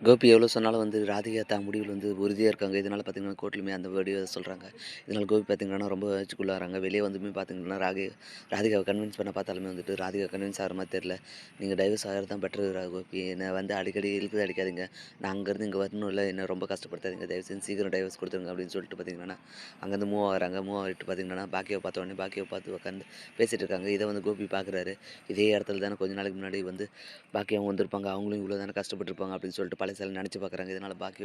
கோபி எவ்வளோ சொன்னாலும் வந்து ராதிகா தான் முடிவில் வந்து உறுதியாக இருக்காங்க. இதனால் பார்த்தீங்கன்னா, கோட்டிலுமே அந்த வீடியோ சொல்கிறாங்க இதனால கோபி பார்த்தீங்கன்னா, ரொம்ப வச்சுக்குள்ளாறாங்க. வெளியே வந்துமே பார்த்தீங்கன்னா, ராகி ராதிகாவை கன்வின்ஸ் பண்ண பார்த்தாலுமே வந்துட்டு, ராதிகா கன்வின்ஸ் ஆகிற மாதிரி தெரியல. நீங்கள் டைவர்ஸ் ஆகிறது தான் பெட்டர் கோபி. என்ன வந்து அடிக்கடி இழுக்குது அடிக்காதீங்க. நான் அங்கேருந்து இங்கே வரணும் இல்லை என்ன ரொம்ப கஷ்டப்படுத்தாதீங்க. தயவு செஞ்சு சீக்கிரம் டைவர்ஸ் கொடுத்துருங்க அப்படின்னு சொல்லிட்டு பார்த்தீங்கன்னா, அங்கேருந்து மூவ் ஆகிறாங்க மூவ் ஆகிட்டு பார்த்தீங்கன்னா, பாக்கியை பார்த்த உடனே பாக்கியை பார்த்து உட்காந்து பேசிகிட்டு இருக்காங்க. இதை வந்து கோபி பார்க்குறாரு. இதே இடத்துல தானே கொஞ்ச நாளைக்கு முன்னாடி வந்து பாக்கியாவும் வந்திருப்பாங்க. அவங்களும் இவ்வளோ தானே கஷ்டப்பட்டுருப்பாங்க அப்படின்னு சொல்லிட்டு பழசெல்லாம் நினச்சி பார்க்குறாங்க. இதனால பாக்கி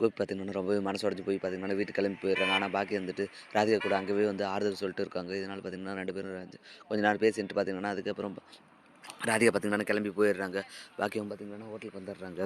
கோபி பார்த்தீங்கன்னா, ரொம்பவே மனசு உடைஞ்சு போய் பார்த்தீங்கன்னா, வீட்டுக்கு கிளம்பி போயிடுறாங்க. ஆனால் பாக்கி வந்துட்டு ராதிகா கூட அங்கேயே வந்து ஆறுதல் சொல்லிட்டு இருக்காங்க. இதனால் பார்த்தீங்கன்னா, ரெண்டு பேரும் கொஞ்ச நேரம் பேசிட்டு பார்த்தீங்கன்னா, அதுக்கப்புறம் ராதிகா பார்த்தீங்கன்னா, கிளம்பி போயிடுறாங்க. பாக்கியம் பார்த்தீங்கன்னா, ஹோட்டலுக்கு வந்துடுறாங்க.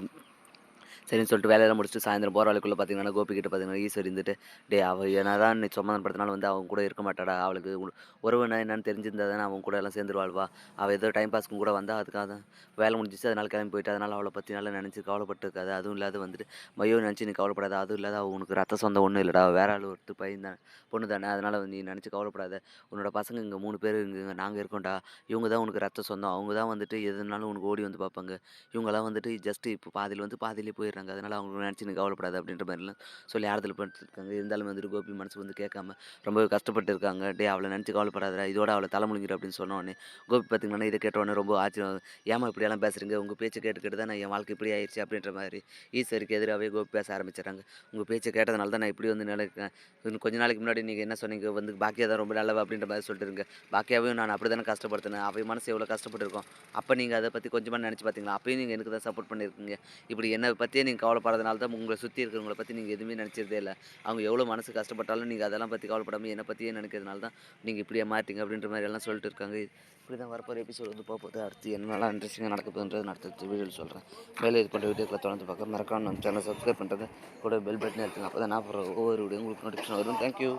சரின்னு சொல்லிட்டு வேலையெல்லாம் முடிச்சுட்டு சாயந்தரம் போகிற வேலைக்குள்ள பார்த்தீங்கன்னா, கோபி கிட்ட பார்த்தீங்கன்னா, ஈஸ்வர் இருந்துட்டு, டே அவள் என்ன தான் நீ சமாதானப்படுத்தினாலும் வந்து அவன் கூட இருக்க மாட்டாடா. அவளுக்கு உ உறவுனா என்னன்னு தெரிஞ்சிருந்தா தானே அவங்க கூட எல்லாம் சேர்ந்துருவாள்வா அவள் ஏதோ டைம் பாஸ்க்கும் கூட வந்தா, அதுக்காக தான் வேலை முடிஞ்சிச்சு. அதனால் கிளம்பி போயிட்டு அதனால் அவளை பற்றி நல்லா நினச்சி கவலைப்பட்டு இருக்காது அதுவும் இல்லாத வந்துட்டு மையோ நினச்சி நீ கவலைப்படாத. அதுவும் இல்லாத அவள் உனக்கு ரத்த சொந்தம் ஒன்றும் இல்லைடா வேற ஆள் ஒருத்தர் பையன் தான் பொண்ணு தானே. அதனால் நீ நினச்சி கவலைப்படாத. உன்னோட பசங்க இங்கே மூணு பேர் இங்கே நாங்கள் இருக்கோம்டா. இவங்க தான் உனக்கு ரத்த சொந்தம். அவங்க தான் வந்துட்டு எதுனாலும் உனக்கு ஓடி வந்து பார்ப்பாங்க. இவங்கெல்லாம் வந்துட்டு ஜஸ்ட் இப்போ பாதியில் வந்து பாதியிலே போயிடுறாங்க. அதனால் அவங்கள நினச்சி நீ கவலைப்படாது அப்படின்ற மாதிரிலாம் சொல்லி ஆறுதல் படுத்திருக்காங்க. இருந்தாலும் வந்துட்டு கோபி மனசு வந்து கேட்காம ரொம்ப கஷ்டப்பட்டு இருக்காங்க. டே அவளை நினச்சி கவலைப்படாதா இதோட அவளை தலைமுழுங்கிற அப்படின்னு சொன்னோடனே கோபி பார்த்தீங்கன்னா, இதை கேட்ட ரொம்ப ஆச்சரியம். "ஏம்மா இப்படியெல்லாம் பேசுறீங்க? உங்கள் பேச்சை கேட்டு கேட்டு தான் என் வாழ்க்கை இப்படி ஆயிடுச்சு அப்படின்ற மாதிரி ஈஸ்வருக்கு எதிராகவே கோபி பேச ஆரம்பிச்சுடுறாங்க. உங்கள் பேச்சை கேட்டதுனால தான் நான் இப்படி வந்து நிலைக்கிறேன். இன்னும் கொஞ்ச நாளைக்கு முன்னாடி நீங்கள் என்ன சொன்னீங்க? வந்து பாக்கியா தான் ரொம்ப நல்லவா அப்படின்ற மாதிரி சொல்லிட்டுருங்க. பாக்கியாவையும் நான் அப்படி தானே கஷ்டப்படுத்தினேன். அவை மனசு எவ்வளோ கஷ்டப்பட்டுருக்கும். அப்போ நீங்கள் அதை பற்றி கொஞ்சமாக நினச்சி பார்த்தீங்களா? அப்பயும் நீங்கள் எனக்கு தான் சப்போர்ட் பண்ணியிருக்கீங்க. இப்படி என்ன பற்றியே நீங்கள் கவலைப்படாதனால தான் உங்களை சுற்றி இருக்கிறவங்கள பற்றி நீங்கள் எதுவுமே நினச்சதே இல்லை அவங்க எவ்வளோ மனசு கஷ்டப்பட்டாலும் நீங்கள் அதெல்லாம் பற்றி கவலைப்படாமல் என்ன பற்றியே நினைக்கிறதுனால தான் நீங்கள் இப்படியே மாறிட்டீங்க." அப்படின்ற மாதிரி எல்லாம் சொல்லிட்டு இருக்காங்க. இப்படி தான் வரப்போற எபிசோடு வந்து போப்போது. அடுத்து என்னெல்லாம் இன்ட்ரெஸ்டிங்காக நடக்க போகுதுன்றது நான் அடுத்த வீடியோல இது போன்ற வீடியோக்களை தொடர்ந்து பார்க்க மறக்காம நம்ம சேனல சப்ஸ்கிரைப் பண்ணுறது கூட பெல் பட்டன் எடுத்துக்கலாம் அப்போ தான் நான் போடுற ஒவ்வொரு வீடியோ உங்களுக்கு நோட்டிஃபிகேஷன் வரும். Thank you.